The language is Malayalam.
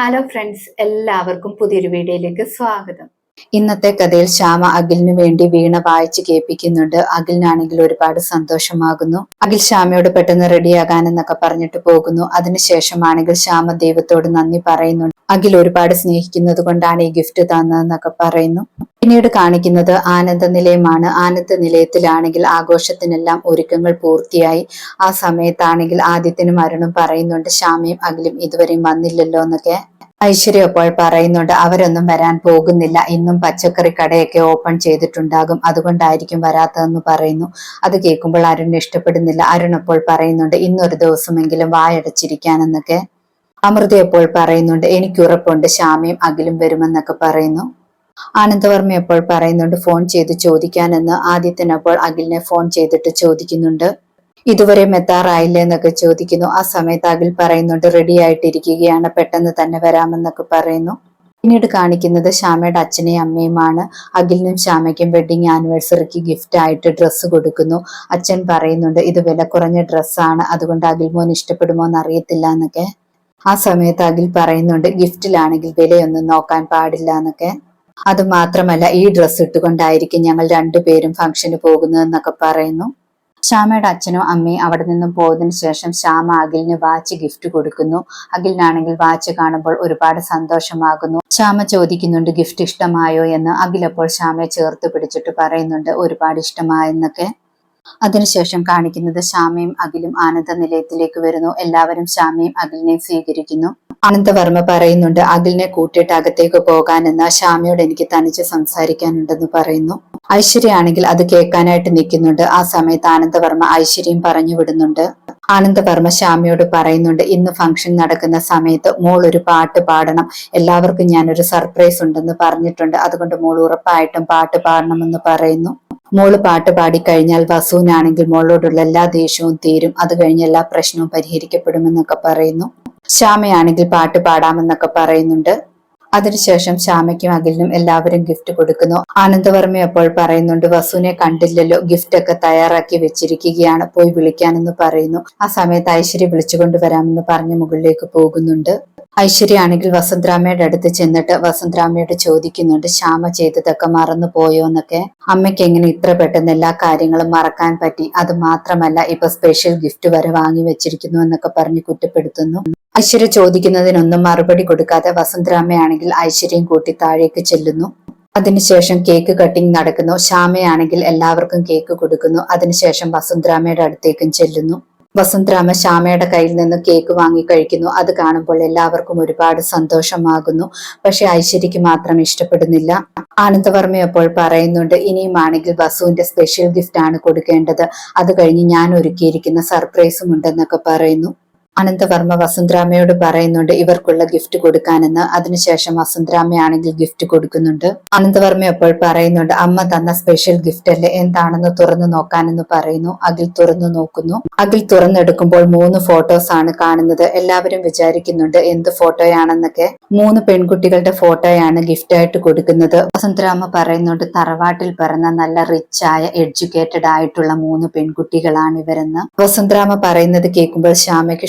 ഹലോ ഫ്രണ്ട്സ് എല്ലാവർക്കും പുതിയൊരു വീഡിയോയിലേക്ക് സ്വാഗതം. ഇന്നത്തെ കഥയിൽ ശ്യാമ അഖിലിനു വേണ്ടി വീണ വായിച്ച് കേൾപ്പിക്കുന്നുണ്ട്. അഖിലിനാണെങ്കിൽ ഒരുപാട് സന്തോഷമാകുന്നു. അഖിൽ ശ്യാമയോട് പെട്ടെന്ന് റെഡിയാകാൻ എന്നൊക്കെ പറഞ്ഞിട്ട് പോകുന്നു. അതിനുശേഷമാണെങ്കിൽ ശ്യാമ ദൈവത്തോട് നന്ദി പറയുന്നുണ്ട്. അഖിൽ ഒരുപാട് സ്നേഹിക്കുന്നത് കൊണ്ടാണ് ഈ ഗിഫ്റ്റ് തന്നതെന്നൊക്കെ പറയുന്നു. പിന്നീട് കാണിക്കുന്നത് ആനന്ദ നിലയമാണ്. ആനന്ദ നിലയത്തിലാണെങ്കിൽ ആഘോഷത്തിനെല്ലാം ഒരുക്കങ്ങൾ പൂർത്തിയായി. ആ സമയത്താണെങ്കിൽ ആദിത്യനും അരുണും പറയുന്നുണ്ട് ശ്യാമയും അഖിലും ഇതുവരെയും വന്നില്ലല്ലോ എന്നൊക്കെ ഐശ്വര്യ അപ്പോൾ പറയുന്നുണ്ട് അവരൊന്നും വരാൻ പോകുന്നില്ല. ഇന്നും പച്ചക്കറി കടയൊക്കെ ഓപ്പൺ ചെയ്തിട്ടുണ്ടാകും. അതുകൊണ്ടായിരിക്കും വരാത്തതെന്ന് പറയുന്നു. അത് കേൾക്കുമ്പോൾ അരുൺ ഇഷ്ടപ്പെടുന്നില്ല. അരുൺ അപ്പോൾ പറയുന്നുണ്ട് ഇന്നൊരു ദിവസമെങ്കിലും വായടച്ചിരിക്കാനെന്നൊക്കെ അമൃത എപ്പോൾ പറയുന്നുണ്ട്? എനിക്ക് ഉറപ്പുണ്ട്. ശ്യാമയും അഖിലും വരുമെന്നൊക്കെ പറയുന്നു. ആനന്ദവർമ്മ എപ്പോൾ പറയുന്നുണ്ട്? ഫോൺ ചെയ്ത് ചോദിക്കാനെന്ന് ആദിത്യൻ അപ്പോൾ അഖിലിനെ ഫോൺ ചെയ്തിട്ട് ചോദിക്കുന്നുണ്ട്. ഇതുവരെ എത്താറായില്ലേ എന്നൊക്കെ ചോദിക്കുന്നു. ആ സമയത്ത് അഖിൽ പറയുന്നുണ്ട് റെഡി ആയിട്ടിരിക്കുകയാണ്. പെട്ടെന്ന് തന്നെ വരാമെന്നൊക്കെ പറയുന്നു. പിന്നീട് കാണിക്കുന്നത് ശ്യാമയുടെ അച്ഛനെയും അമ്മയുമാണ്. അഖിലിനും ശ്യാമയ്ക്കും വെഡിങ് ആനിവേഴ്സറിക്ക് ഗിഫ്റ്റ് ആയിട്ട് ഡ്രസ്സ് കൊടുക്കുന്നു. അച്ഛൻ പറയുന്നുണ്ട് ഇത് വില കുറഞ്ഞ ഡ്രസ്സാണ് അതുകൊണ്ട് അഖിൽ മോൻ ഇഷ്ടപ്പെടുമോ എന്നറിയത്തില്ല എന്നൊക്കെ. ആ സമയത്ത് അഖിൽ പറയുന്നുണ്ട് ഗിഫ്റ്റിലാണെങ്കിൽ വിലയൊന്നും നോക്കാൻ പാടില്ല എന്നൊക്കെ അത് മാത്രമല്ല ഈ ഡ്രസ്സ് ഇട്ടുകൊണ്ടായിരിക്കും ഞങ്ങൾ രണ്ടുപേരും ഫംഗ്ഷന് പോകുന്നതെന്നൊക്കെ പറയുന്നു. ശ്യാമയുടെ അച്ഛനും അമ്മയും അവിടെ നിന്നും പോയതിനു ശേഷം ശ്യാമ അഖിലിന് വാച്ച് ഗിഫ്റ്റ് കൊടുക്കുന്നു. അഖിലിനാണെങ്കിൽ വാച്ച് കാണുമ്പോൾ ഒരുപാട് സന്തോഷമാകുന്നു. ശ്യാമ ചോദിക്കുന്നുണ്ട് ഗിഫ്റ്റ് ഇഷ്ടമായോ? എന്ന്. അഖിൽ അപ്പോൾ ശ്യാമയെ ചേർത്ത് പിടിച്ചിട്ട് പറയുന്നുണ്ട് ഒരുപാട് ഇഷ്ടമായെന്നൊക്കെ. അതിനുശേഷം കാണിക്കുന്നത് ശ്യാമയും അഖിലും ആനന്ദ നിലയത്തിലേക്ക് വരുന്നു. എല്ലാവരും ശാമയും അഖിലിനെ സ്വീകരിക്കുന്നു. ആനന്ദവർമ്മ പറയുന്നുണ്ട് അഖിലിനെ കൂട്ടിയിട്ട് അകത്തേക്ക് പോകാനെന്ന് ശാമയോട് എനിക്ക് തനിച്ച് സംസാരിക്കാനുണ്ടെന്ന് പറയുന്നു. ഐശ്വര്യ ആണെങ്കിൽ അത് കേൾക്കാനായിട്ട് നിൽക്കുന്നുണ്ട്. ആ സമയത്ത് ആനന്ദവർമ്മ ഐശ്വര്യം പറഞ്ഞു വിടുന്നുണ്ട്. ആനന്ദവർമ്മ ശ്യാമയോട് പറയുന്നുണ്ട് ഇന്ന് ഫംഗ്ഷൻ നടക്കുന്ന സമയത്ത് മോൾ ഒരു പാട്ട് പാടണം. എല്ലാവർക്കും ഞാനൊരു സർപ്രൈസ് ഉണ്ടെന്ന് പറഞ്ഞിട്ടുണ്ട്. അതുകൊണ്ട് മോൾ ഉറപ്പായിട്ടും പാട്ട് പാടണമെന്ന് പറയുന്നു. മോൾ പാട്ട് പാടിക്കഴിഞ്ഞാൽ വസുവിനാണെങ്കിൽ മോളോടുള്ള എല്ലാ ദേഷ്യവും തീരും. അത് കഴിഞ്ഞ് എല്ലാ പ്രശ്നവും പരിഹരിക്കപ്പെടുമെന്നൊക്കെ പറയുന്നു. ശ്യാമയാണെങ്കിൽ പാട്ട് പാടാമെന്നൊക്കെ പറയുന്നുണ്ട്. അതിനുശേഷം ശ്യാമയ്ക്കും അഖിലിനും എല്ലാവരും ഗിഫ്റ്റ് കൊടുക്കുന്നു. ആനന്ദവർമ്മ അപ്പോൾ പറയുന്നുണ്ട് വസുവിനെ കണ്ടില്ലല്ലോ ഗിഫ്റ്റ് ഒക്കെ തയ്യാറാക്കി വെച്ചിരിക്കുകയാണ് പോയി വിളിക്കാനെന്ന് പറയുന്നു. ആ സമയത്ത് ഐശ്വര്യ വിളിച്ചുകൊണ്ട് വരാമെന്ന് പറഞ്ഞ് മുകളിലേക്ക് പോകുന്നുണ്ട്. ഐശ്വര്യ ആണെങ്കിൽ വസന്തരാമയുടെ അടുത്ത് ചെന്നിട്ട് വസന്തരാമയോട് ചോദിക്കുന്നുണ്ട് ശ്യാമ ചെയ്തതൊക്കെ മറന്നു പോയോ? എന്നൊക്കെ. അമ്മയ്ക്ക് എങ്ങനെ ഇത്ര പെട്ടെന്ന് എല്ലാ കാര്യങ്ങളും മറക്കാൻ പറ്റി? അത് മാത്രമല്ല ഇപ്പൊ സ്പെഷ്യൽ ഗിഫ്റ്റ് വരെ വാങ്ങി വെച്ചിരിക്കുന്നു എന്നൊക്കെ പറഞ്ഞ് കുറ്റപ്പെടുത്തുന്നു. ഐശ്വര്യ ചോദിക്കുന്നതിനൊന്നും മറുപടി കൊടുക്കാതെ വസന്തരാമയാണെങ്കിൽ ഐശ്വര്യം കൂട്ടി താഴേക്ക് ചെല്ലുന്നു. അതിനുശേഷം കേക്ക് കട്ടിംഗ് നടക്കുന്നു. ശ്യാമയാണെങ്കിൽ എല്ലാവർക്കും കേക്ക് കൊടുക്കുന്നു. അതിനുശേഷം വസന്തരാമയുടെ അടുത്തേക്കും ചെല്ലുന്നു. വസുന്ധരാമ ശ്യാമയുടെ കയ്യിൽ നിന്ന് കേക്ക് വാങ്ങി കഴിക്കുന്നു. അത് കാണുമ്പോൾ എല്ലാവർക്കും ഒരുപാട് സന്തോഷമാകുന്നു. പക്ഷെ ഐശ്വര്യക്ക് മാത്രം ഇഷ്ടപ്പെടുന്നില്ല. ആനന്ദവർമ്മ അപ്പോൾ പറയുന്നുണ്ട് ഇനിയുമാണെങ്കിൽ വസുവിന്റെ സ്പെഷ്യൽ ഗിഫ്റ്റ് ആണ് കൊടുക്കേണ്ടത്. അത് കഴിഞ്ഞ് ഞാൻ ഒരുക്കിയിരിക്കുന്ന സർപ്രൈസും ഉണ്ടെന്നൊക്കെ പറയുന്നു. അനന്തവർമ്മ വസുന്ധരാമയോട് പറയുന്നുണ്ട് ഇവർക്കുള്ള ഗിഫ്റ്റ് കൊടുക്കാനെന്ന്. അതിനുശേഷം വസുന്ധരാമയാണെങ്കിൽ ഗിഫ്റ്റ് കൊടുക്കുന്നുണ്ട്. അനന്തവർമ്മ അപ്പോൾ പറയുന്നുണ്ട് അമ്മ തന്ന സ്പെഷ്യൽ ഗിഫ്റ്റ് അല്ലേ? എന്താണെന്ന് തുറന്നു നോക്കാനെന്ന് പറയുന്നു. അഖിൽ തുറന്നു നോക്കുന്നു. അഖിൽ തുറന്നെടുക്കുമ്പോൾ മൂന്ന് ഫോട്ടോസ് ആണ് കാണുന്നത്. എല്ലാവരും വിചാരിക്കുന്നുണ്ട് എന്ത് ഫോട്ടോയാണെന്നൊക്കെ. മൂന്ന് പെൺകുട്ടികളുടെ ഫോട്ടോയാണ് ഗിഫ്റ്റ് ആയിട്ട് കൊടുക്കുന്നത്. വസുന്ധരാമ പറയുന്നുണ്ട് തറവാട്ടിൽ പിറന്ന നല്ല റിച്ച് ആയ എഡ്യൂക്കേറ്റഡ് ആയിട്ടുള്ള മൂന്ന് പെൺകുട്ടികളാണ് ഇവരെന്ന്. വസുന്ധരാമ പറയുന്നത് കേൾക്കുമ്പോൾ ശ്യാമയ്ക്ക്